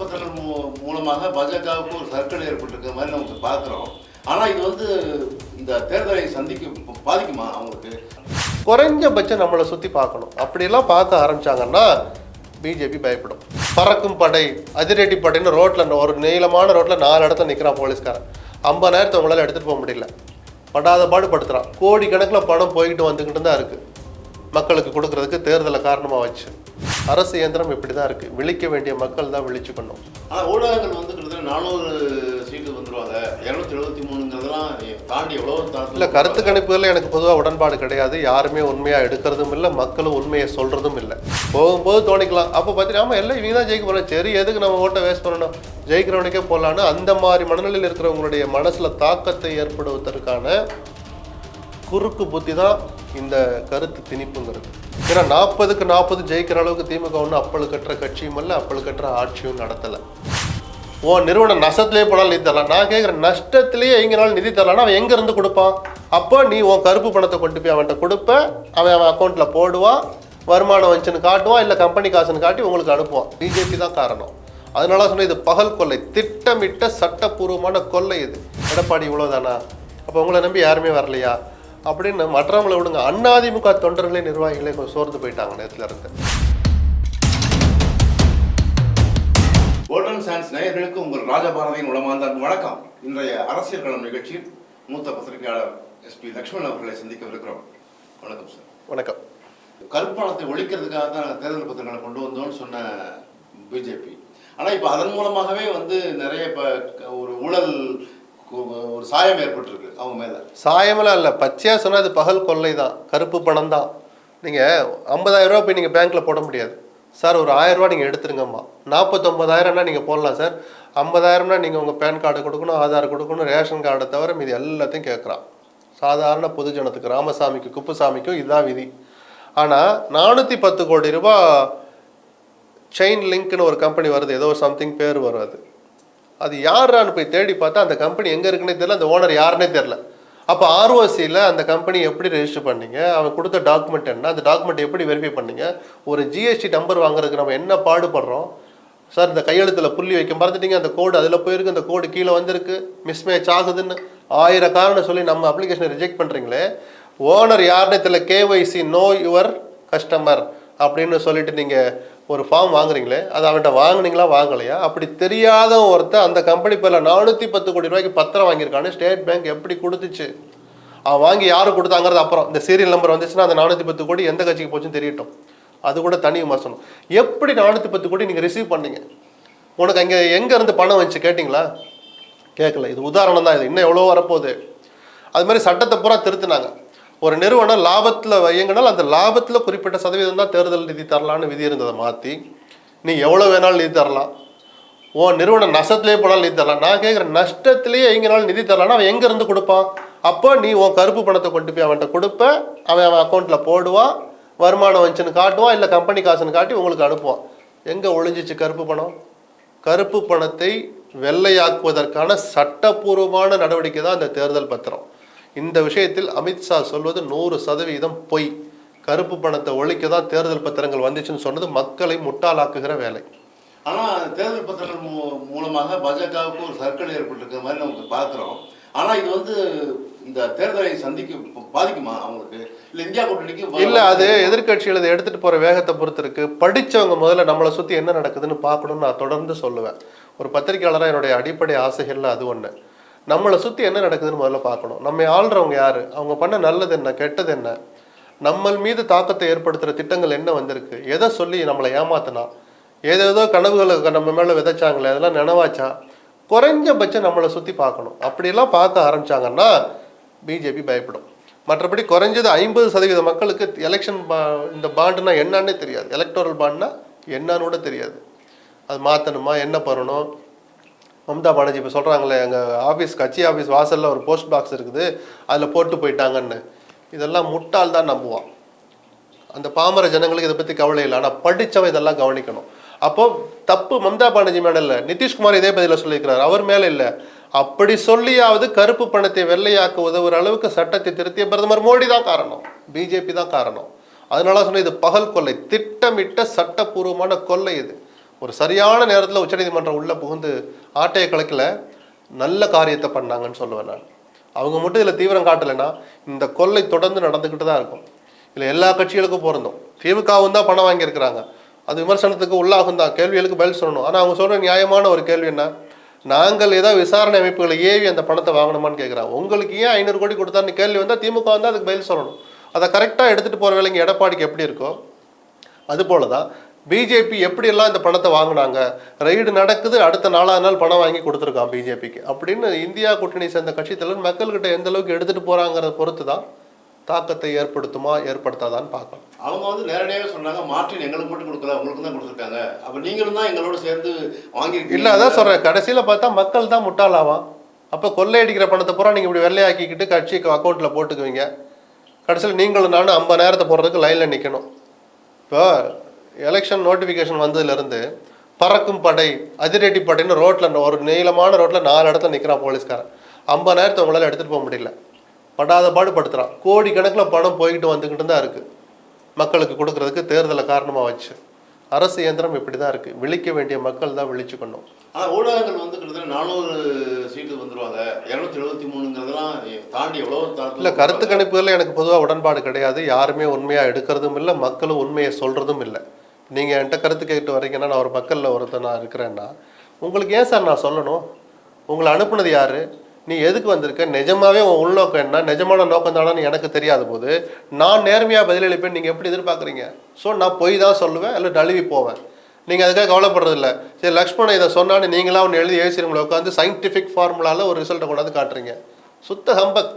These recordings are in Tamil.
பத்திரங்கள் மூ- மூலமாக பாஜகவுக்கு ஒரு சர்க்கிள் ஏற்பட்டிருக்கிற மாதிரி நமக்கு பார்க்குறோம். ஆனால் இது வந்து இந்த தேர்தலை சந்திக்க பாதிக்குமா அவங்களுக்கு? குறைஞ்சபட்சம் நம்மளை சுற்றி பார்க்கணும். அப்படிலாம் பார்க்க ஆரம்பிச்சாங்கன்னா பிஜேபி பயப்படும். பறக்கும் படை அதிரடி படைன்னு ரோட்டில் ஒரு நீளமான ரோட்டில் நாலு இடத்துல நிற்கிறான் போலீஸ்காரன். ஐம்பதாயிரத்தை உங்களால் எடுத்துகிட்டு போக முடியல. படாத பாடுபடுத்துகிறான் கோடிக்கணக்கில் பணம் போய்கிட்டு வந்துக்கிட்டு தான் இருக்குது மக்களுக்கு கொடுக்கறதுக்கு தேர்தலை காரணமாக வச்சு. அரசு இயந்திரம் இப்படி தான் இருக்குது விழிக்க வேண்டிய மக்கள் தான் விழிச்சுக்கணும் ஆனால் ஊடகங்கள் வந்து கிட்டத்தட்ட நானூறு சீட்டு வந்துருவாங்க. இரநூத்தி எழுபத்தி மூணுங்கிறதெல்லாம் தாண்டி எவ்வளோ இல்லை கருத்து கணிப்புகளில் எனக்கு பொதுவாக உடன்பாடு கிடையாது. யாருமே உண்மையாக எடுக்கிறதும் இல்லை மக்களும் உண்மையை சொல்கிறதும் இல்லை. போகும்போது தோணிக்கலாம். அப்போ பார்த்தீங்கன்னா ஆமாம் எல்லாம் இவங்க தான் ஜெயிக்க போகிறோம் சரி எதுக்கு நம்ம ஓட்டை வேஸ்ட் பண்ணணும்? ஜெயிக்கிறவனுக்கே போடலான்னு அந்த மாதிரி மனநிலையில் இருக்கிறவங்களுடைய மனசில் தாக்கத்தை ஏற்படுவதற்கான குறுக்கு புத்தி தான் இந்த கருத்து திணிப்புங்கிறது. ஏன்னா நாற்பதுக்கு நாற்பது ஜெயிக்கிற அளவுக்கு திமுக ஒன்றும் அப்பழு கட்டுற கட்சியும் இல்லை அப்பழு கட்டுற ஆட்சியும் நடத்தலை. ஓ நிறுவனம் நஷ்டத்திலே போனாலும் நிதி தரலாம். நான் கேட்குறேன் நஷ்டத்திலேயே எங்கனாலும் நிதி தரலாம்னா அவன் எங்கேருந்து கொடுப்பான்? அப்போ நீ உன் கருப்பு பணத்தை கொண்டு போய் அவன்கிட்ட கொடுப்ப அவன் அவன் அக்கௌண்ட்டில் போடுவான் வருமானம் வந்துச்சுன்னு காட்டுவான் இல்லை கம்பெனி காசுன்னு காட்டி உங்களுக்கு அனுப்புவான். பிஜேபி தான் காரணம். அதனால சொன்ன இது பகல் கொள்ளை திட்டமிட்ட சட்டப்பூர்வமான கொள்ளை இது. எடப்பாடி இவ்வளோதானா அப்போ உங்களை நம்பி யாருமே வரலையா? அப்படின்னு மற்றவங்களை விடுங்க. அண்ணாதிமுக தொண்டர்களே நிர்வாகிகளே கொஞ்சம் சோர்ந்து போயிட்டாங்க நேரத்துல இருந்து கோல்டன் சான்ஸ் நேயர்களுக்கு உங்கள் ராஜபாரதியின் உளமார்ந்த வணக்கம். இன்றைய அரசியல் களம் நிகழ்ச்சியில் மூத்த பத்திரிகையாளர் எஸ்பி லக்ஷ்மண் அவர்களை சந்திக்கவிருக்கிறோம். வணக்கம் சார் வணக்கம். கருப்பணத்தை ஒழிக்கிறதுக்காக தான் தேர்தல் பத்திரங்களை கொண்டு வந்தோம்னு சொன்ன பிஜேபி ஆனால் இப்போ அதன் மூலமாகவே வந்து நிறைய இப்போ ஒரு ஊழல் ஒரு சாயம் ஏற்பட்டிருக்கு. அவங்க மேலே. சாயமெல்லாம் இல்லை. பச்சையாக சொன்னால் அது பகல் கொள்ளை தான் கருப்பு பணம் தான் நீங்கள் ஐம்பதாயிரம் ரூபா போய் நீங்கள் பேங்க்கில் போட முடியாது. சார் ஒரு ஆயிரம் நீங்கள் எடுத்துருங்கம்மா. நாற்பத்தொம்பதாயிரம்னா நீங்கள் போடலாம் சார். ஐம்பதாயிரம்னா நீங்கள் உங்கள் பேன் கார்டு கொடுக்கணும் ஆதார் கொடுக்கணும் ரேஷன் கார்டை தவிர மீது எல்லாத்தையும் கேட்குறான். சாதாரண பொதுஜனத்துக்கு ராமசாமிக்கு குப்புசாமிக்கும் இதுதான் விதி. ஆனால் நானூற்றி பத்து கோடி ரூபா செயின் லிங்க்னு ஒரு கம்பெனி வருது. ஏதோ சம்திங் பேர் வரும் அது. அது யாரான்னு போய் தேடி பார்த்தா அந்த கம்பெனி எங்கே இருக்குன்னே தெரியல அந்த ஓனர் யாருன்னே தெரில அப்போ ஆர்ஓசியில் அந்த கம்பெனி எப்படி ரெஜிஸ்டர் பண்ணீங்க? அவன் கொடுத்த டாக்குமெண்ட் என்ன? அந்த டாக்குமெண்ட் எப்படி வெரிஃபை பண்ணீங்க? ஒரு ஜிஎஸ்டி நம்பர் வாங்குறதுக்கு நம்ம என்ன பாடுபடுறோம்? சார் இந்த கையெழுத்தில் புள்ளி வைக்க மறந்துட்டீங்க. அந்த கோடு அதில் போயிருக்கு அந்த கோடு கீழே வந்திருக்கு. மிஸ்மேட்ச் ஆகுதுன்னு. ஆயிரம் காரணம் சொல்லி நம்ம அப்ளிகேஷனை ரிஜெக்ட் பண்ணுறீங்களே ஓனர் யாருன்னு தெரியல. கேஒய்சி நோ யுவர் கஸ்டமர் அப்படின்னு சொல்லிட்டு நீங்கள் ஒரு ஃபார்ம் வாங்குறீங்களே அது அவன்கிட்ட வாங்குனீங்களா வாங்கலையா? அப்படி தெரியாத ஒருத்தர் அந்த கம்பெனி பேரில் நானூற்றி பத்து கோடி ரூபாய்க்கு பத்திரம் வாங்கியிருக்கானு ஸ்டேட் பேங்க் எப்படி கொடுத்துச்சு? அவன் வாங்கி யார் கொடுத்தாங்கிறது அப்புறம். இந்த சீரியல் நம்பர் வந்துச்சுன்னா அந்த நானூற்றி பத்து கோடி எந்த கட்சிக்கு போச்சுன்னு தெரியட்டும். அது கூட தனி விமர்சனம். எப்படி நானூற்றி பத்து கோடி நீங்கள் ரிசீவ் பண்ணீங்க? உனக்கு அங்கே எங்கேருந்து பணம் வந்துச்சு கேட்டிங்களா? கேட்கல. இது உதாரணம் தான் இது. இன்னும் எவ்வளோ வரப்போகுது. அது மாதிரி சட்டத்தை பூரா திருத்தினாங்க. ஒரு நிறுவனம் லாபத்தில் இயங்கினால் அந்த லாபத்தில் குறிப்பிட்ட சதவீதம் தான் தேர்தல் நிதி தரலான்னு விதி இருந்ததை மாற்றி நீ எவ்வளோ வேணாலும் நிதி தரலாம். ஓ நிறுவனம் நஷ்டத்திலே போனாலும் நிதி தரலாம். நான் கேட்குறேன் நஷ்டத்திலேயே எங்கேனாலும் நிதி தரலாம்னா அவன் எங்கேருந்து கொடுப்பான்? அப்போ நீ உன் கருப்பு பணத்தை கொண்டு போய் அவன்கிட்ட கொடுப்ப. அவன் அவன் அக்கௌண்ட்டில் போடுவான். வருமானம் வந்துச்சுன்னு காட்டுவான். இல்லை கம்பெனி காசுன்னு காட்டி உங்களுக்கு அனுப்புவான். எங்கே ஒளிஞ்சிச்சு கருப்பு பணம்? கருப்பு பணத்தை வெள்ளையாக்குவதற்கான சட்டப்பூர்வமான நடவடிக்கை தான் இந்த தேர்தல் பத்திரம். இந்த விஷயத்தில் அமித்ஷா சொல்வது நூறு சதவீதம் பொய். கருப்பு பணத்தை ஒழிக்க தான் தேர்தல் பத்திரங்கள் வந்துச்சுன்னு சொன்னது மக்களை முட்டாளாக்குகிற வேலை. ஆனால் தேர்தல் பத்திரங்கள் மூலமாக பாஜகவுக்கு ஒரு சர்க்கிள் ஏற்பட்டிருக்கிற மாதிரி நமக்கு பார்க்குறோம். ஆனால் இது வந்து இந்த தேர்தலை சந்திக்க பாதிக்குமா அவங்களுக்கு? இல்லை இந்தியா கூட்டணிக்கு இல்ல அது எதிர்க்கட்சிகள் இதை எடுத்துட்டு போற வேகத்தை பொறுத்து இருக்கு படிச்சவங்க முதல்ல நம்மளை சுத்தி என்ன நடக்குதுன்னு பார்க்கணும்னு நான் தொடர்ந்து சொல்லுவேன். ஒரு பத்திரிக்கையாளராக என்னுடைய அடிப்படை ஆசைகள்ல அது ஒண்ணு. நம்மளை சுற்றி என்ன நடக்குதுன்னு முதல்ல பார்க்கணும். நம்ம ஆள்றவங்க யார்? அவங்க பண்ண நல்லது என்ன கெட்டது என்ன? நம்ம மீது தாக்கத்தை ஏற்படுத்துகிற திட்டங்கள் என்ன வந்திருக்கு? எதை சொல்லி நம்மளை ஏமாத்தினா? ஏதேதோ கனவுகளை நம்ம மேலே விதைச்சாங்களே அதெல்லாம் நினைவாச்சா? குறைஞ்சபட்சம் நம்மளை சுற்றி பார்க்கணும். அப்படியெல்லாம் பார்க்க ஆரம்பிச்சாங்கன்னா பிஜேபி பயப்படும். மற்றபடி குறைஞ்சது ஐம்பது சதவீத மக்களுக்கு எலெக்ஷன் பா இந்த பாண்டுனா என்னன்னே தெரியாது. எலக்டோரல் பாண்டுனா என்னன்னு கூட தெரியாது. அது மாற்றணுமா என்ன பண்ணணும்? மம்தா பானர்ஜி இப்போ சொல்கிறாங்களே எங்கள் ஆஃபீஸ் கட்சி ஆஃபீஸ் வாசலில் ஒரு போஸ்ட் பாக்ஸ் இருக்குது அதில் போட்டு போயிட்டாங்கன்னு. இதெல்லாம் முட்டால் தான் நம்புவான். அந்த பாமர ஜனங்களுக்கு இதை பற்றி கவலை இல்லை. ஆனால் படித்தவன் இதெல்லாம் கவனிக்கணும். அப்போது தப்பு மம்தா பானர்ஜி மேலே இல்லை. நிதிஷ்குமார் இதே பதிலில் சொல்லியிருக்கிறார். அவர் மேலே இல்லை. அப்படி சொல்லியாவது கருப்பு பணத்தை வெள்ளையாக்க உதவுற அளவுக்கு சட்டத்தை திருத்திய பிரதமர் மோடி தான் காரணம். பிஜேபி தான் காரணம். அதனால சொன்ன இது பகல் கொள்ளை. திட்டமிட்ட சட்டப்பூர்வமான கொள்ளை இது. ஒரு சரியான நேரத்தில் உச்சநீதிமன்றம் உள்ளே புகுந்து ஆட்டையை கலக்கல நல்ல காரியத்தை பண்ணாங்கன்னு சொல்லுவேன் நான். அவங்க மட்டும் இதில் தீவிரம் காட்டலைன்னா இந்த கொள்ளை தொடர்ந்து நடந்துக்கிட்டு தான் இருக்கும். இல்லை எல்லா கட்சிகளுக்கும் பொருந்தும். திமுகவும் தான் பணம் வாங்கியிருக்கிறாங்க. அது விமர்சனத்துக்கு உள்ளாகும் தான். கேள்விகளுக்கு பதில் சொல்லணும். ஆனால் அவங்க சொல்கிற நியாயமான ஒரு கேள்வி என்ன? நாங்கள் ஏதாவது விசாரணை அமைப்புகளை ஏவி அந்த பணத்தை வாங்கணுமான்னு கேட்குறாங்க உங்களுக்கு ஏன் ஐநூறு கோடி கொடுத்தான்னு கேள்வி வந்தால் திமுக வந்து அதுக்கு பதில் சொல்லணும். அதை கரெக்டாக எடுத்துகிட்டு போகிற வேலைங்க எடப்பாடிக்கு எப்படி இருக்கோ அதுபோல தான் பிஜேபி எப்படியெல்லாம் இந்த பணத்தை வாங்கினாங்க? ரைடு நடக்குது அடுத்த நாலாவது நாள் பணம் வாங்கி கொடுத்துருக்கான் பிஜேபிக்கு. அப்படின்னு இந்தியா கூட்டணி சேர்ந்த கட்சி தலைவர் மக்கள்கிட்ட எந்த அளவுக்கு எடுத்துகிட்டு போகிறாங்கிறத பொறுத்து தான் தாக்கத்தை ஏற்படுத்துமா ஏற்படுத்தாதான்னு பார்க்கலாம். அவங்க வந்து நேரடியாகவே சொன்னாங்க மார்டின் எங்களுக்கு மட்டும் கொடுக்கல உங்களுக்கு தான் கொடுத்துருக்காங்க. அப்போ நீங்களும் தான் எங்களோட சேர்ந்து வாங்கியிருக்கீங்க. இல்லை அதான் சொல்கிறேன் கடைசியில் பார்த்தா மக்கள் தான் முட்டாளாவான். அப்போ கொள்ளையடிக்கிற பணத்தை பூரா நீங்கள் இப்படி வெள்ளையாக்கிக்கிட்டு கட்சிக்கு அக்கௌண்ட்டில் போட்டுக்குவீங்க. கடைசியில் நீங்களும் நானும் ஐம்பது நேரத்தை போடுறதுக்கு லைனில் நிற்கணும் இப்போ எலெக்ஷன் நோட்டிஃபிகேஷன் வந்ததுலேருந்து பறக்கும் படை அதிரடி படைன்னு ரோட்டில் ஒரு நீளமான ரோட்டில் நாலு இடத்துல நிற்கிறான் போலீஸ்காரன். ஐம்பது நேரத்தை உங்களால் எடுத்துகிட்டு போக முடியல. படாத பாடு படுத்துறான். கோடி கணக்கில் பணம் போய்கிட்டு வந்துக்கிட்டு தான் இருக்குது மக்களுக்கு கொடுக்கறதுக்கு தேர்தலை காரணமாக வச்சு. அரசு இயந்திரம் இப்படி தான் இருக்குது விழிக்க வேண்டிய மக்கள் தான் விழிச்சுக்கணும். ஆனால் ஊடகங்கள் வந்து கிட்டத்தட்ட நானூறு சீட்டு வந்துருவாங்க. இரநூத்தி எழுபத்தி மூணுங்கிறதெல்லாம் தாண்டி எவ்வளோ தாண்டி இல்லை கருத்து கணிப்புகளில் எனக்கு பொதுவாக உடன்பாடு கிடையாது. யாருமே உண்மையாக எடுக்கிறதும் இல்லை மக்களும் உண்மையை சொல்கிறதும் இல்லை. நீங்கள் என்கிட்ட கருத்து கேட்டு வரீங்கன்னா நான் ஒரு மக்களில் ஒருத்தர் நான் இருக்கிறேன்னா உங்களுக்கு ஏன் சார் நான் சொல்லணும்? உங்களை அனுப்புனது யார்? நீ எதுக்கு வந்திருக்க? நிஜமாவே உன் உள்நோக்கம் என்ன? நிஜமான நோக்கம் தானே எனக்கு தெரியாத போது நான் நேர்மையாக பதிலளிப்பேன் நீங்கள் எப்படி எதிர்பார்க்குறீங்க? ஸோ நான் பொய் தான் சொல்லுவேன் இல்லை நழுவி போவேன். நீங்கள் அதுக்காக கவலைப்படுறதில்ல சரி லக்ஷ்மணன் இதை சொன்னான்னு நீங்களாக ஒன்று எழுதி ஏசிறவங்களை உட்காந்து சயின்டிஃபிக் ஃபார்முலாவில் ஒரு ரிசல்ட்டை கொண்டாந்து காட்டுறீங்க. சுத்த ஹம்பக்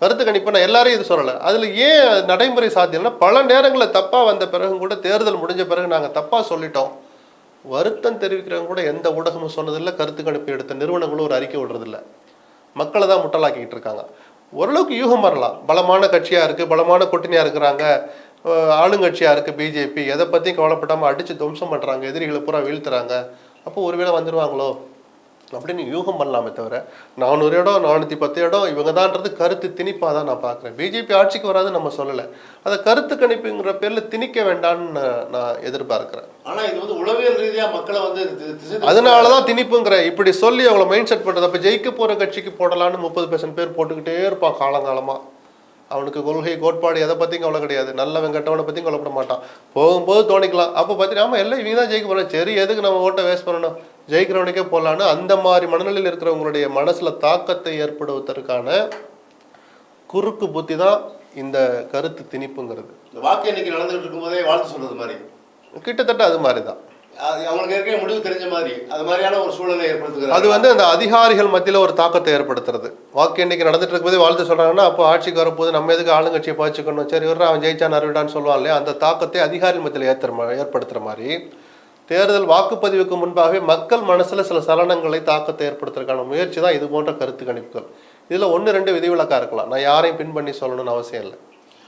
கருத்து கணிப்பு நான் எல்லாரையும் இது சொல்லலை. அதில் ஏன் நடைமுறை சாத்தியம்னா பல நேரங்களில் தப்பாக வந்த பிறகும் கூட தேர்தல் முடிஞ்ச பிறகு நாங்கள் தப்பாக சொல்லிட்டோம். வருத்தம் தெரிவிக்கிறவங்க கூட எந்த ஊடகமும் சொன்னதில்லை கருத்து கணிப்பு எடுத்த நிறுவனங்களும் ஒரு அறிக்கை விடுறதில்ல. மக்களை தான் முட்டலாக்கிட்டு இருக்காங்க. ஓரளவுக்கு யூகம் வரலாம். பலமான கட்சியாக இருக்குது பலமான கூட்டணியாக இருக்கிறாங்க. ஆளுங்கட்சியாக இருக்குது பிஜேபி. எதை பற்றியும் கவலைப்படாமல் அடித்து துவம்சம் பண்ணுறாங்க எதிரிகளை பூரா வீழ்த்துறாங்க. அப்போ ஒருவேளை வந்துடுவாங்களோ அப்படின்னு யூகம் பண்ணலாமே தவிர நானூறு இடம் நானூற்றி பத்து இடம் இவங்க தான்றது கருத்து திணிப்பாக தான் நான் பார்க்குறேன். பிஜேபி ஆட்சிக்கு வராது நம்ம சொல்லலை. அதை கருத்து கணிப்புங்கிற பேரில் திணிக்க வேண்டாம்னு நான் எதிர்பார்க்குறேன். ஆனால் இது வந்து உளவியல் ரீதியாக மக்களை வந்து அதனால தான் திணிப்புங்கிற இப்படி சொல்லி அவங்கள மைண்ட் செட் பண்ணுறது அப்போ ஜெயிக்க போகிற கட்சிக்கு போடலான்னு முப்பது பெர்சன்ட் பேர் போட்டுக்கிட்டே இருப்பான் காலங்காலமாக அவனுக்கு கொள்கை கோட்பாடு எதை பற்றியும் கவலை கிடையாது. நல்ல வெங்கட்டவனை பற்றியும் கவலைப்பட மாட்டான். போகும்போது தோணிக்கலாம். அப்போ பார்த்தீங்கன்னா ஆமாம் எல்லாம் இவங்க தான் ஜெயிக்க போகிறோம் சரி எதுக்கு நம்ம ஓட்டை வேஸ்ட் பண்ணணும்? ஜெயிக்கிறவனுக்கே போடலான்னு அந்த மாதிரி மனநிலையில் இருக்கிறவங்களுடைய மனசில் தாக்கத்தை ஏற்படுவதற்கான குறுக்கு புத்தி தான் இந்த கருத்து திணிப்புங்கிறது. இந்த வாக்கு எண்ணிக்கை நடந்துகிட்டு இருக்கும்போதே வாழ்த்து சொல்றது மாதிரி. கிட்டத்தட்ட அது மாதிரி தான். அது அவங்களுக்கு ஏற்கனவே முடிவு தெரிஞ்ச மாதிரி. அது மாதிரியான ஒரு சூழலை ஏற்படுத்துகிறாங்க. அது வந்து அந்த அதிகாரிகள் மத்தியில் ஒரு தாக்கத்தை ஏற்படுத்துறது. வாக்கு எண்ணிக்கை நடந்துட்டு இருக்கும்போது வாழ்த்து சொல்றாங்கன்னா அப்போ ஆட்சிக்கு வரும்போது நம்ம எதுக்கு ஆளுங்கட்சியை பாய்ச்சிக்கணும் சரி வர்ற அவன் ஜெயிச்சா நறுவிடான்னு சொல்லுவான் இல்லையா? அந்த தாக்கத்தை அதிகாரி மத்தியில் ஏற்றுற மாதிரி ஏற்படுத்துகிற மாதிரி தேர்தல் வாக்குப்பதிவுக்கு முன்பாகவே மக்கள் மனசுல சில சலனங்களை தாக்கத்தை ஏற்படுத்துறதுக்கான முயற்சி தான் இது போன்ற கருத்து கணிப்புகள். இதுல ஒன்று ரெண்டு விதிவிலக்கா இருக்கலாம். நான் யாரையும் பின் பண்ணி சொல்லணும்னு அவசியம் இல்லை.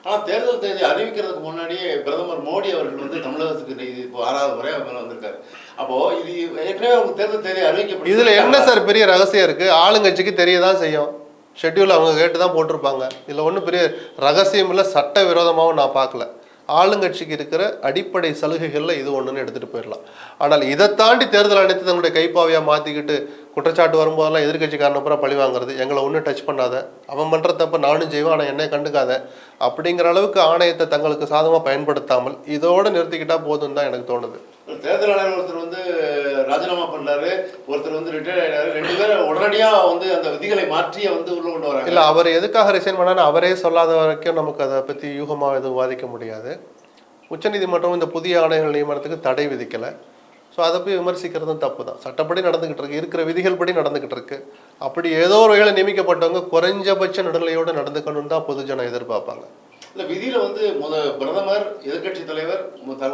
ஆனா தேர்தல் தேதி அறிவிக்கிறதுக்கு முன்னாடியே பிரதமர் மோடி அவர்கள் வந்து தமிழகத்துக்கு இது இப்போ ஆறாவது முறை அவர் மேல வந்திருக்காரு. அப்போ இது ஏற்கனவே அவங்க தேர்தல் தேதி அறிவிக்கப்பட்டு இதுல என்ன சார் பெரிய ரகசியம் இருக்கு? ஆளுங்கட்சிக்கு தெரியதான் செய்யும். ஷெட்யூல் அவங்க கேட்டு தான் போட்டிருப்பாங்க. இதுல ஒன்றும் பெரிய ரகசியம் இல்லை சட்ட விரோதமாகவும் நான் பார்க்கல. ஆளுங்கட்சிக்கு இருக்கிற அடிப்படை சலுகைகளில் இது ஒன்றுன்னு எடுத்துகிட்டு போயிடலாம். ஆனால் இதை தாண்டி தேர்தல் ஆணையத்தை தங்களுடைய கைப்பாவையாக மாற்றிக்கிட்டு குற்றச்சாட்டு வரும்போதெல்லாம் எதிர்க்கட்சிக்காரனை பூரா பழி வாங்குறது எங்களை ஒன்றும் டச் பண்ணாத அவன் பண்ணுற தப்ப நானும் செய்வேன் ஆனால் என்னை கண்டுக்காத அப்படிங்கிற அளவுக்கு ஆணையத்தை தங்களுக்கு சாதமாக பயன்படுத்தாமல் இதோடு நிறுத்திக்கிட்டால் போதும் தான் எனக்கு தோணுது. தேர்தல் ஆணையர் ஒருத்தர் வந்து ராஜினாமா பண்ணாரு ஒருத்தர் வந்து ரிட்டையர் ஆயிடாரு ரெண்டு பேரும் உடனடியா வந்து அந்த விதிகளை மாற்றியே வந்து உள்ள கொண்டு வராங்க. இல்லை அவர் எதுக்காக ரிசைன் பண்ணான்னு அவரே சொல்லாத வரைக்கும் நமக்கு அதை பற்றி யூகமாக எதுவும் வாதிக்க முடியாது. உச்சநீதிமன்றம் இந்த புதிய ஆணைகள் நியமனத்துக்கு தடை விதிக்கலை. ஸோ அதை போய் விமர்சிக்கிறதும் தப்பு தான். சட்டப்படி நடந்துக்கிட்டு இருக்கு. இருக்கிற விதிகள் படி நடந்துக்கிட்டு இருக்கு. அப்படி ஏதோ ஒரு வகையில் நியமிக்கப்பட்டவங்க குறைஞ்சபட்ச நடுநிலையோடு நடந்துக்கணும்னு தான் பொதுஜனம் எதிர்பார்ப்பாங்க. இந்த விதியில வந்து முத பிரதமர் எதிர்க்கட்சி தலைவர்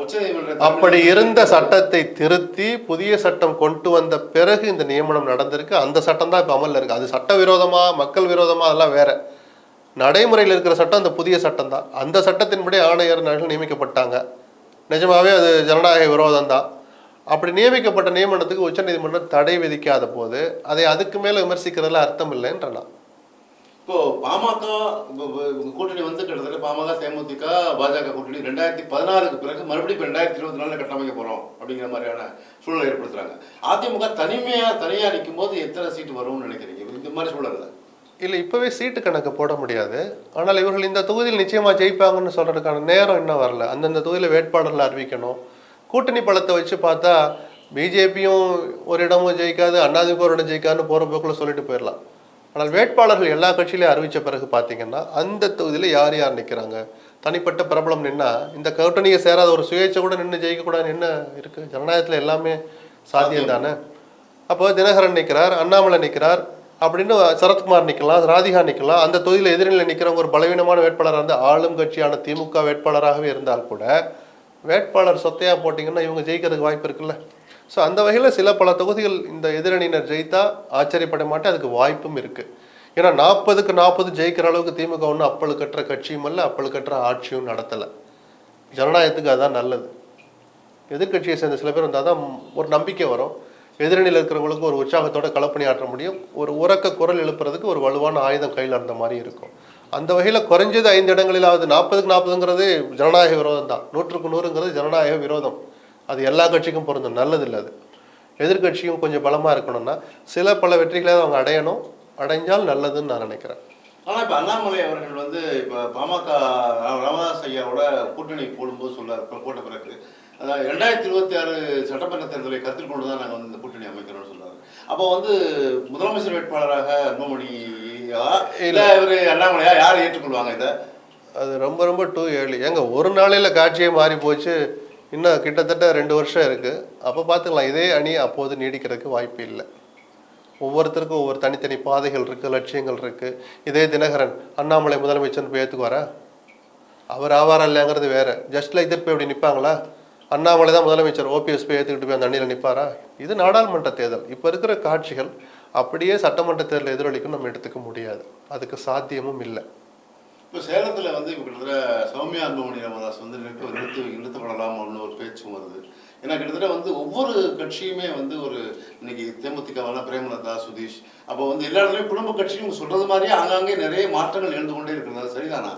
உச்ச நீதிமன்ற அப்படி இருந்த சட்டத்தை திருத்தி புதிய சட்டம் கொண்டு வந்த பிறகு இந்த நியமனம் நடந்திருக்கு. அந்த சட்டம் தான் இப்போ அமல்ல இருக்கு. அது சட்ட விரோதமா மக்கள் விரோதமா அதெல்லாம் வேற. நடைமுறையில் இருக்கிற சட்டம் அந்த புதிய சட்டம் தான். அந்த சட்டத்தின்படி ஆணையர் நியமிக்கப்பட்டாங்க. நிஜமாவே அது ஜனநாயக விரோதம் தான். அப்படி நியமிக்கப்பட்ட நியமனத்துக்கு உச்சநீதிமன்றம் தடை விதிக்காத போது அதை அதுக்கு மேலே விமர்சிக்கிறதுல அர்த்தம் இல்லைன்ற நான் இப்போ பாமக கூட்டணி வந்து கிட்டத்தட்ட பாமக தேமுதிக பாஜக கூட்டணி ரெண்டாயிரத்தி பதினாறுக்கு பிறகு மறுபடியும் ரெண்டாயிரத்தி இருபத்தி நாலில் கட்டமைக்க போறோம் அப்படிங்கிற மாதிரியான சூழலை ஏற்படுத்துறாங்க. அதிமுக தனிமையா தனியா நிற்கும் போது எத்தனை சீட்டு வரும்னு நினைக்கிறீங்க? இந்த மாதிரி சூழல்ல. இல்லை இப்போவே சீட்டு கணக்கு போட முடியாது. ஆனால் இவர்கள் இந்த தொகுதியில் நிச்சயமாக ஜெயிப்பாங்கன்னு சொல்கிறதுக்கான நேரம் இன்னும் வரல. அந்தந்த தொகுதியில் வேட்பாளர்கள் அறிவிக்கணும். கூட்டணி பலத்தை வச்சு பார்த்தா பிஜேபியும் ஒரு இடமும் ஜெயிக்காது அண்ணாதிமுக ஒரு இடம் ஜெயிக்காதுன்னு போகிற போக்கில் சொல்லிட்டு போயிடலாம் ஆனால் வேட்பாளர்கள் எல்லா கட்சியிலையும் அறிவித்த பிறகு பார்த்தீங்கன்னா அந்த தொகுதியில் யார் யார் நிற்கிறாங்க தனிப்பட்ட பிரபலம் நின்னா இந்த கூட்டணியை சேராத ஒரு சுயேட்சை கூட நின்று ஜெயிக்கக்கூடாதுன்னு என்ன இருக்குது ஜனநாயகத்தில் எல்லாமே சாத்தியம் தானே? அப்போ தினகரன் நிற்கிறார் அண்ணாமலை நிற்கிறார் அப்படின்னு சரத்குமார் நிற்கலாம் ராதிகா நிற்கலாம் அந்த தொகுதியில் எதிரில் நிற்கிறவங்க ஒரு பலவீனமான வேட்பாளராக இருந்து ஆளும் கட்சியான திமுக வேட்பாளராகவே இருந்தால் கூட வேட்பாளர் சொத்தையாக போட்டிங்கன்னா இவங்க ஜெயிக்கிறதுக்கு வாய்ப்பு இருக்குல்ல? ஸோ அந்த வகையில் சில பல தொகுதிகள் இந்த எதிரணியினர் ஜெயித்தா ஆச்சரியப்பட மாட்டேன். அதுக்கு வாய்ப்பும் இருக்குது ஏன்னா நாற்பதுக்கு நாற்பது ஜெயிக்கிற அளவுக்கு திமுக ஒன்றும் கட்டுற கட்சியும் அல்ல அப்பழுக்கற்ற ஆட்சியும் நடத்தலை. ஜனநாயகத்துக்கு அதுதான் நல்லது. எதிர்க்கட்சியை சேர்ந்த சில பேர் வந்தால் தான் ஒரு நம்பிக்கை வரும். எதிரணியில் இருக்கிறவங்களுக்கு ஒரு உற்சாகத்தோட களப்பணி ஆற்ற முடியும். ஒரு உறக்க குரல் எழுப்புறதுக்கு ஒரு வலுவான ஆயுதம் கையில் இருந்த மாதிரி இருக்கும். அந்த வகையில் குறைஞ்சது ஐந்து இடங்களிலாவது நாற்பதுக்கு நாற்பதுங்கிறது ஜனநாயக விரோதம் தான். நூற்றுக்கு நூறுங்கிறது ஜனநாயக விரோதம். அது எல்லா கட்சிக்கும் பொருந்தும். நல்லது இல்லை அது. எதிர்க்கட்சியும் கொஞ்சம் பலமாக இருக்கணும்னா சில பல வெற்றிகளை அவங்க அடையணும். அடைஞ்சால் நல்லதுன்னு நான் நினைக்கிறேன். ஆனா இப்ப அண்ணாமலை அவர்கள் வந்து இப்ப பாமக ராமதாஸ் ஐயாவோட கூட்டணி போடும்போது இப்ப போட்ட பிறகு. அதாவது ரெண்டாயிரத்தி இருபத்தி ஆறு சட்டமன்ற தேர்தலை கருத்தில் கொண்டு தான் நாங்கள் வந்து இந்த கூட்டணி அமைக்கிறோம்னு சொல்றாரு. அப்போ வந்து முதலமைச்சர் வேட்பாளராக அன்புமணியா இல்ல. இவரு அண்ணாமலையா? யார் ஏற்றுக்கொள்வாங்க இதை? அது ரொம்ப ரொம்ப டூ ஏர்லி ஏங்க ஒரு நாளையில் காட்சியே மாறி போச்சு இன்னும் கிட்டத்தட்ட ரெண்டு வருஷம் இருக்குது அப்போ பார்த்துக்கலாம் இதே அணி அப்போது நீடிக்கிறதுக்கு வாய்ப்பு இல்லை. ஒவ்வொருத்தருக்கும் ஒவ்வொரு தனித்தனி பாதைகள் இருக்குது லட்சியங்கள் இருக்குது இதே தினகரன் அண்ணாமலை முதலமைச்சர்னு போய் ஏற்றுக்குவாரா அவர் ஆவாரா இல்லைங்கிறது வேறு. ஜஸ்ட் லைக் தட் போய் இப்படி நிற்பாங்களா அண்ணாமலை தான் முதலமைச்சர் ஓபிஎஸ் போய் ஏற்றுக்கிட்டு போய் அந்த அணியில் நிற்பாரா இது நாடாளுமன்ற தேர்தல். இப்போ இருக்கிற காட்சிகள் அப்படியே சட்டமன்ற தேர்தல் எதிரொலிக்கும் நம்ம எடுத்துக்க முடியாது. அதுக்கு சாத்தியமும் இல்லை. இப்போ சேலத்தில் வந்து இப்போ கிட்டத்தட்ட சௌமியா அன்புமணி ராமதாஸ் வந்து நிறுத்த நிறுத்து நிறுத்தப்படலாம் அப்படின்னு ஒரு பேச்சும் வருது. ஏன்னா கிட்டத்தட்ட வந்து ஒவ்வொரு கட்சியுமே வந்து ஒரு இன்னைக்கு தேமுதிகவான பிரேமலதா சுதீஷ் அப்போ வந்து எல்லா இடத்துலையும் குடும்ப கட்சியும் சொல்றது மாதிரியே ஆங்காங்கே நிறைய மாற்றங்கள் எழுந்து கொண்டே இருக்கிறது. சரிதானா?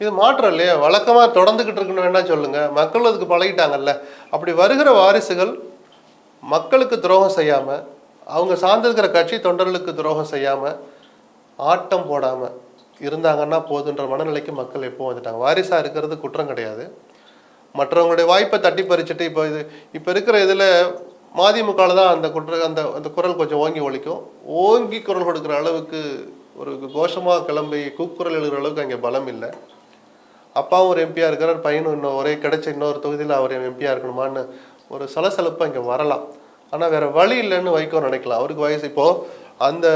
இது மாற்றம் இல்லையா? வழக்கமாக தொடர்ந்துக்கிட்டு இருக்குன்னு வேணா சொல்லுங்க. மக்கள் அதுக்கு பழகிட்டாங்கல்ல. அப்படி வருகிற வாரிசுகள் மக்களுக்கு துரோகம் செய்யாமல் அவங்க சார்ந்திருக்கிற கட்சி தொண்டர்களுக்கு துரோகம் செய்யாமல் ஆட்டம் போடாமல் இருந்தாங்கன்னா போதுன்ற மனநிலைக்கு மக்கள் எப்போ வந்துட்டாங்க. வாரிசாக இருக்கிறது குற்றம் கிடையாது. மற்றவங்களுடைய வாய்ப்பை தட்டி பறிச்சுட்டு இப்போ இது இப்போ இருக்கிற இதில் மதிமுகவில் தான் அந்த குற்ற அந்த அந்த குரல் கொஞ்சம் ஓங்கி ஒழிக்கும். ஓங்கி குரல் கொடுக்குற அளவுக்கு ஒரு கோஷமாக கிளம்பி கூக்குரல் எழுகிற அளவுக்கு அங்கே பலம் இல்லை. அப்பாவும் ஒரு எம்பியாக இருக்கிறார் பையனும் இன்னும் ஒரே கிடைச்ச இன்னொரு தொகுதியில் அவர் எம்பியாக இருக்கணுமான்னு ஒரு சலசலப்பு அங்கே வரலாம். ஆனால் வேறு வழி இல்லைன்னு வைக்கோ நினைக்கலாம். அவருக்கு வயசு இப்போது அந்த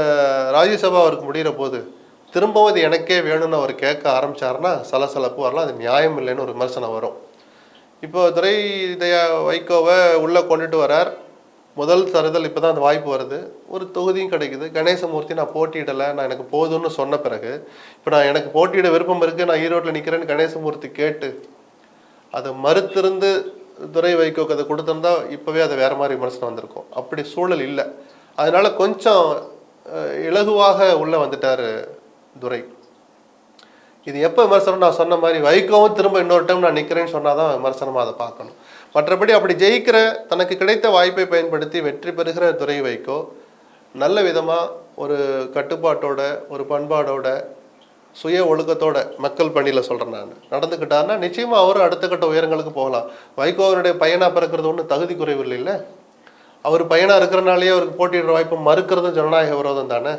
ராஜ்யசபா அவருக்கு முடிகிற போது திரும்பவும் இது எனக்கே வேணும்னு அவர் கேட்க ஆரம்பிச்சாருன்னா சலசலப்பு வரலாம். அது நியாயம் இல்லைன்னு ஒரு விமர்சனம் வரும். இப்போ துரை தயா வைகோவை உள்ளே கொண்டுட்டு வரார். முதல் தருதல் இப்போ தான் அந்த வாய்ப்பு வருது. ஒரு தொகுதியும் கிடைக்குது. கணேசமூர்த்தி நான் போட்டியிடலை. நான் எனக்கு போதும்னு சொன்ன பிறகு இப்போ நான் எனக்கு போட்டியிட விருப்பம் இருக்குது நான் ஈரோட்டில் நிற்கிறேன்னு கணேசமூர்த்தி கேட்டு அதை மறுத்திருந்து துரை வைகோக்கு அதை கொடுத்துருந்தா இப்போவே அது வேறு மாதிரி விமர்சனம் வந்திருக்கும். அப்படி சூழல் இல்லை. அதனால் கொஞ்சம் இலகுவாக உள்ளே வந்துட்டார் துரை. இது எப்போ விமர்சனம்? நான் சொன்ன மாதிரி வைகோவும் திரும்ப இன்னொரு டைம் நான் நிற்கிறேன்னு சொன்னால் தான் விமர்சனமாக அதை பார்க்கணும். மற்றபடி அப்படி ஜெயிக்கிற தனக்கு கிடைத்த வாய்ப்பை பயன்படுத்தி வெற்றி பெறுகிற துறை வைகோ நல்ல விதமாக ஒரு கட்டுப்பாட்டோட ஒரு பண்பாடோட சுய ஒழுக்கத்தோட மக்கள் பணியில் சொல்கிறேன் நான். நடந்துக்கிட்டாருன்னா நிச்சயமாக அவரும் அடுத்த கட்ட உயரங்களுக்கு போகலாம். வைகோவனுடைய பையனாக பிறக்கிறது ஒன்றும் தகுதி குறைவு இல்லைல்ல? அவர் பையனாக இருக்கிறனாலேயே அவருக்கு போட்டியிடுற வாய்ப்பு மறுக்கிறதும் ஜனநாயக விரோதம் தானே?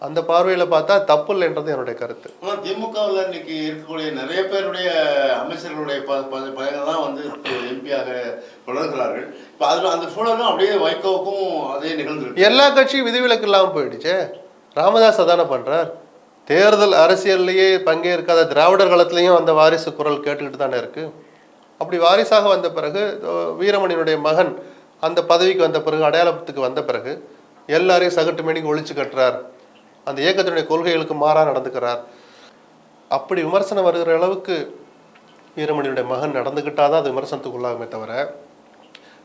அந்த பார்வையில் பார்த்தா தப்பு இல்லைன்றது என்னுடைய கருத்து. ஆனா திமுகவில் இன்னைக்கு இருக்கக்கூடிய நிறைய பேருடைய அமைச்சர்களுடைய ப- ப- பையன்கள்லாம் வந்து எம்பியாக தொடர்கிறார்கள். இப்போ அதில் அந்த சூழலும் அப்படியே வைகோவுக்கும் அதே நிகழ்ந்துருக்கு. எல்லா கட்சியும் விதிவிலக்கு இல்லாமல் போயிடுச்சே. ராமதாஸ் அதானே பண்றார்? தேர்தல் அரசியல்லையே பங்கேற்காத திராவிடர் காலத்துலேயும் அந்த வாரிசு குரல் கேட்டுக்கிட்டு தானே இருக்கு. அப்படி வாரிசாக வந்த பிறகு வீரமணியினுடைய மகன் அந்த பதவிக்கு வந்த பிறகு அடையாளத்துக்கு வந்த பிறகு எல்லாரையும் சகட்டு மேனிக்கு ஒழிச்சு கட்டுறார். அந்த இயக்கத்தினுடைய கொள்கைகளுக்கு மாறாக நடந்துக்கிறார். அப்படி விமர்சனம் வருகிற அளவுக்கு வீரமணியுடைய மகன் நடந்துக்கிட்டால் தான் அது விமர்சனத்துக்கு உள்ளாகுமே தவிர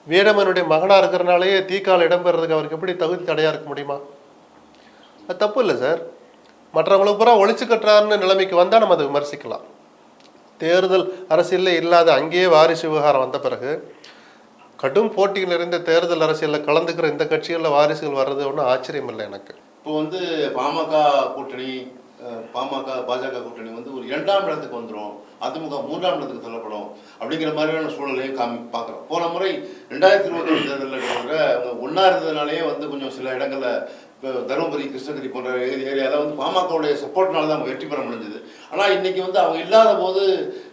வீரமனுடைய மகனாக இருக்கிறனாலேயே தீக்கால் இடம்பெறதுக்கு அவருக்கு எப்படி தகுதி தடையாக இருக்க முடியுமா? அது தப்பு இல்லை சார். மற்றவங்களுக்கு பூரா ஒழிச்சு கட்டுறாருன்னு நிலைமைக்கு வந்தால் நம்ம அதை விமர்சிக்கலாம். தேர்தல் அரசியலில் இல்லாத அங்கேயே வாரிசு விவகாரம் வந்த பிறகு கடும் போட்டியில் நிறைந்த தேர்தல் அரசியலில் கலந்துக்கிற இந்த கட்சிகளில் வாரிசுகள் வர்றது ஒன்றும் ஆச்சரியம் இல்லை எனக்கு. இப்போ வந்து பாமக கூட்டணி பாமக பாஜக கூட்டணி வந்து ஒரு இரண்டாம் இடத்துக்கு வந்துடும் அதிமுக மூன்றாம் இடத்துக்கு தள்ளப்படும். அப்படிங்கிற மாதிரியான சூழலையும் காமி பார்க்குறோம். போன முறை ரெண்டாயிரத்தி இருபத்தி ஒன்று தேர்தலில் ஒன்றா இருந்ததுனாலேயே வந்து கொஞ்சம் சில இடங்களில் இப்போ தருமபுரி கிருஷ்ணகிரி போன்ற ஏரியாவில் வந்து பாமகவுடைய சப்போர்ட்னால தான் அவங்க வெற்றி பெற முடிஞ்சது. ஆனால் இன்னைக்கு வந்து அவங்க இல்லாத போது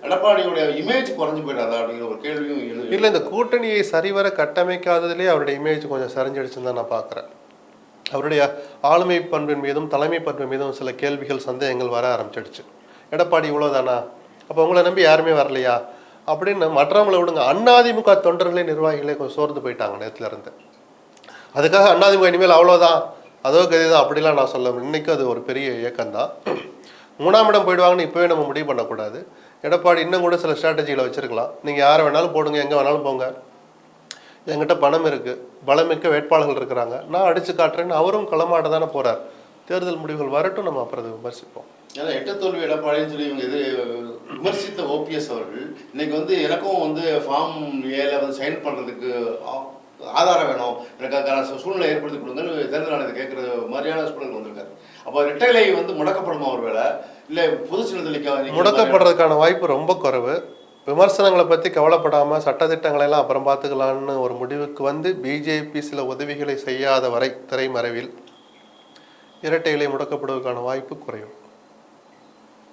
எடப்பாடியுடைய இமேஜ் குறைஞ்சு போயிடாதா அப்படிங்கிற ஒரு கேள்வியும் இல்லை இந்த கூட்டணியை சரிவர கட்டமைக்காததுலேயே அவருடைய இமேஜ் கொஞ்சம் சரிஞ்சிடுச்சுன்னு தான் நான் பார்க்குறேன். அவருடைய ஆளுமை பண்பின் மீதும் தலைமை பண்பின் மீதும் சில கேள்விகள் சந்தேகங்கள் வர ஆரம்பிச்சிடுச்சு. எடப்பாடி இவ்வளோதானா அப்போ உங்களை நம்பி யாருமே வரலையா? அப்படின்னு மற்றவங்களை விடுங்க. அதிமுக தொண்டர்களே நிர்வாகிகளே கொஞ்சம் சோர்ந்து போயிட்டாங்க நேரத்துலேருந்து. அதுக்காக அண்ணாதிமுக இனிமேல் அவ்வளோதான் அதோ கதி தான் அப்படிலாம் நான் சொல்ல இன்றைக்கும் இன்னைக்கும் அது ஒரு பெரிய இயக்கம் தான் மூணாம் இடம் போயிடுவாங்கன்னு இப்போவே நம்ம முடிவு பண்ணக்கூடாது. எடப்பாடி இன்னும் கூட சில ஸ்ட்ராட்டஜிகளை வச்சுருக்கலாம். நீங்கள் யாரை வேணாலும் போடுங்க எங்கே வேணாலும் போங்க. என்கிட்ட பணம் இருக்கு. பலமிக்க வேட்பாளர்கள் இருக்கிறாங்க. நான் அடிச்சு காட்டுறேன்னு அவரும் களமாட தானே போறார். தேர்தல் முடிவுகள் வரட்டும் நம்ம அப்புறம் விமர்சிப்போம். ஏன்னா எட்ட தோல்வி எடப்பாடின்னு சொல்லி இவங்க இது விமர்சித்த ஓபிஎஸ் அவர்கள் இன்னைக்கு வந்து எனக்கும் வந்து ஃபார்ம் ஏல வந்து சைன் பண்ணுறதுக்கு ஆதாரம் வேணும். எனக்கு அதுக்கான சூழ்நிலை ஏற்படுத்தி கொடுங்கன்னு தேர்தல் ஆணையத்தை கேட்குற மாதிரியான சூழல் வந்திருக்காரு. அப்போ ரெட்டைலை வந்து முடக்கப்படுமா ஒருவேளை இல்லை பொது சின்னத்தளிக்க முடக்கப்படுறதுக்கான வாய்ப்பு ரொம்ப குறைவு. விமர்சனங்களை பற்றி கவலைப்படாமல் சட்டத்திட்டங்களை எல்லாம் அப்புறம் பார்த்துக்கலான்னு ஒரு முடிவுக்கு வந்து பிஜேபி சில உதவிகளை செய்யாத வரை திரைமறைவில் இரட்டை இலை முடக்கப்படுவதற்கான வாய்ப்பு குறையும்.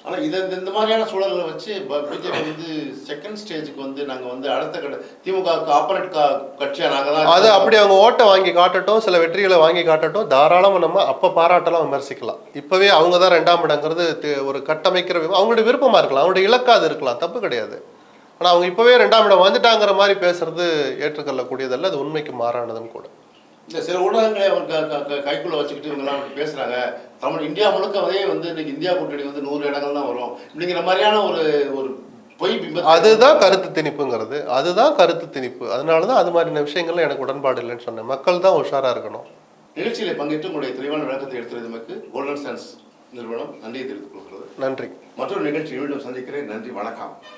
ஆனால் இதை இந்த- மாதிரியான சூழலை வச்சு பிஜேபி வந்து செகண்ட் ஸ்டேஜுக்கு வந்து நாங்கள் வந்து அடுத்த கட்ட திமுகவுக்கு ஆப்பரேட் கட்சியாக நாங்கள் தான் அது அப்படி அவங்க ஓட்டை வாங்கி காட்டட்டும் சில வெற்றிகளை வாங்கி காட்டட்டும் தாராளமாக நம்ம அப்போ பாராட்டலாம் விமர்சிக்கலாம். இப்போவே அவங்க தான் ரெண்டாம் இடங்கிறது ஒரு கட்டமைக்கிற அவங்களுடைய விருப்பமாக இருக்கலாம் அவங்களுடைய இலக்கா அது இருக்கலாம் தப்பு கிடையாது. ஆனால் அவங்க இப்போவே ரெண்டாம் இடம் வந்துட்டாங்கிற மாதிரி பேசுறது ஏற்றுக்கொள்ளக்கூடியதல்ல அது உண்மைக்கு மாறானதுன்னு கூட. இந்த சில ஊடகங்களை அவங்க கைக்குள்ள வச்சுக்கிட்டு இவங்கெல்லாம் பேசுறாங்க. தமிழ் இந்தியா முழுக்கவே வந்து இன்னைக்கு இந்தியா கூட்டணி வந்து நூறு இடங்கள் தான் வரும். அப்படிங்கிற மாதிரியான ஒரு ஒரு பொய் அதுதான் கருத்து திணிப்புங்கிறது. அதுதான் கருத்து திணிப்பு. அதனால தான் அது மாதிரியான விஷயங்கள்ல எனக்கு உடன்பாடு இல்லைன்னு சொன்னேன். மக்கள் தான் உஷாரா இருக்கணும். நிகழ்ச்சியில பங்கேற்று உங்களுடைய தெளிவான விளக்கத்தை எடுத்துறதுக்கு கோல்டன் சன்ஸ் நிறுவனம். நன்றியை தெரிவித்துக் கொள்கிறது. நன்றி. மற்றொரு நிகழ்ச்சி மீண்டும் சந்திக்கிறேன். நன்றி வணக்கம்.